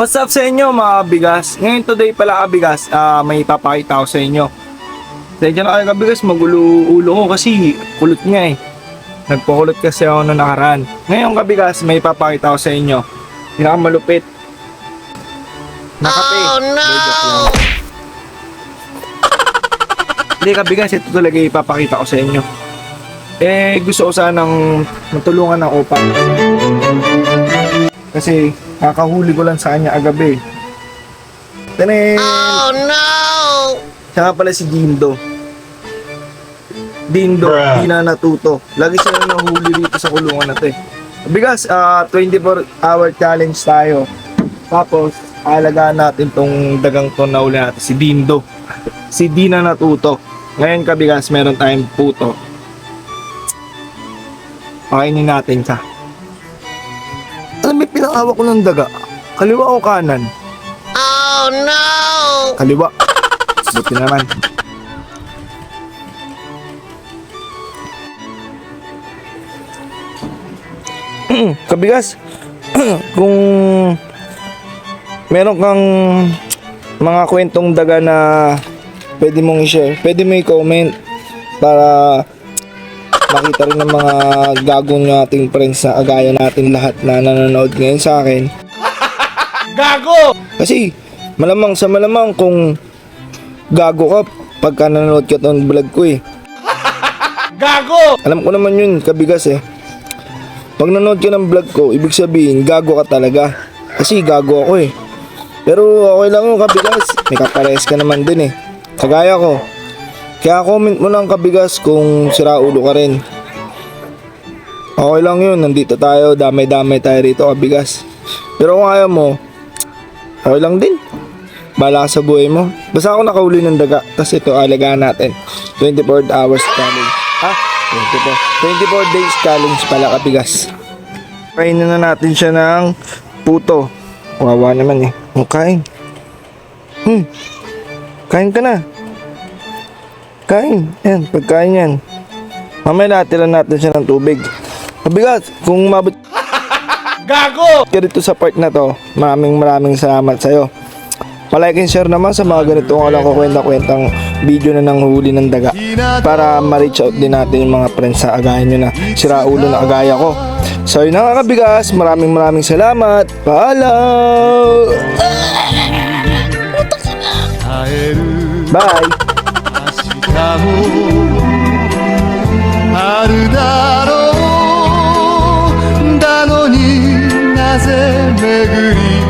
What's up sa inyo mga kabigas? Ngayon today pala kabigas, ah, may papakita ko sa inyo. Sadya na kayo kabigas, magulo-ulo ko kasi kulot nga eh. Nagpakulot kasi ako noong nakaraan. Ngayon kabigas, may papakita ko sa inyo. Pinakamalupit. Nakape. Oh no! Hindi kabigas, ito talaga ipapakita ko sa inyo. Eh, gusto ko sanang matulungan ng opa. Kasi kakahuli ko lang sa kanya agabi. Tanen! Oh no! Nga pala si Dindo. Dindo, Bruh. di na natuto. Lagi siya nahuli dito sa kulungan na to eh. Bigas, ah 24 hour challenge tayo. Tapos, alagaan natin tong dagang to na uli natin, si Dindo. Si Dina natuto. Ngayon kabigas, meron tayong puto. Pakainin natin siya. Pinakawa ko ng daga. Kaliwa o kanan? Oh no! Kaliwa. Buti naman. Kabigas, kung meron kang mga kwentong daga na pwede mong i-share, pwede mo i-comment para makita rin ng mga gagong ng ating friends na agaya natin lahat na nanonood ngayon sa akin. Gago! Kasi malamang sa malamang kung gago ka pagka nanonood ka tong vlog ko eh. Gago! Alam ko naman yun, kabigas eh. Pag nanonood ka ng vlog ko, ibig sabihin, gago ka talaga. Kasi gago ako eh. Pero okay lang yung kabigas. May kapares ka naman din eh. Kagaya ko. Kaya comment mo lang kabigas kung sira ulo ka rin. Okay lang yun. Nandito tayo. Damay-damay tayo rito kabigas. Pero kung ayaw mo, okay lang din. Bala sa buhay mo. Basta ako nakahuli ng daga. Tapos ito, alagaan natin. 24 hours challenge. Ah, 24. 24 days challenge pala kabigas. Kainin na natin siya ng puto. Wawa naman eh. Kain. Hmm. Kain ka na. Kain. Yan, pagkain yan. Mamaya natilan natin siya ng tubig. Kabigas, kung mabot Gago! ka dito sa part na to, maraming maraming salamat sa'yo. Palike and share naman sa mga ganito kung alam ko kwenta-kwentang video na nang huli ng daga para ma-reach out din natin yung mga friends sa agaya nyo na sira ulo na agaya ko. So yun na nga kabigas, maraming maraming salamat. Paalam! Bye! かもあるだろう。だのになぜ巡り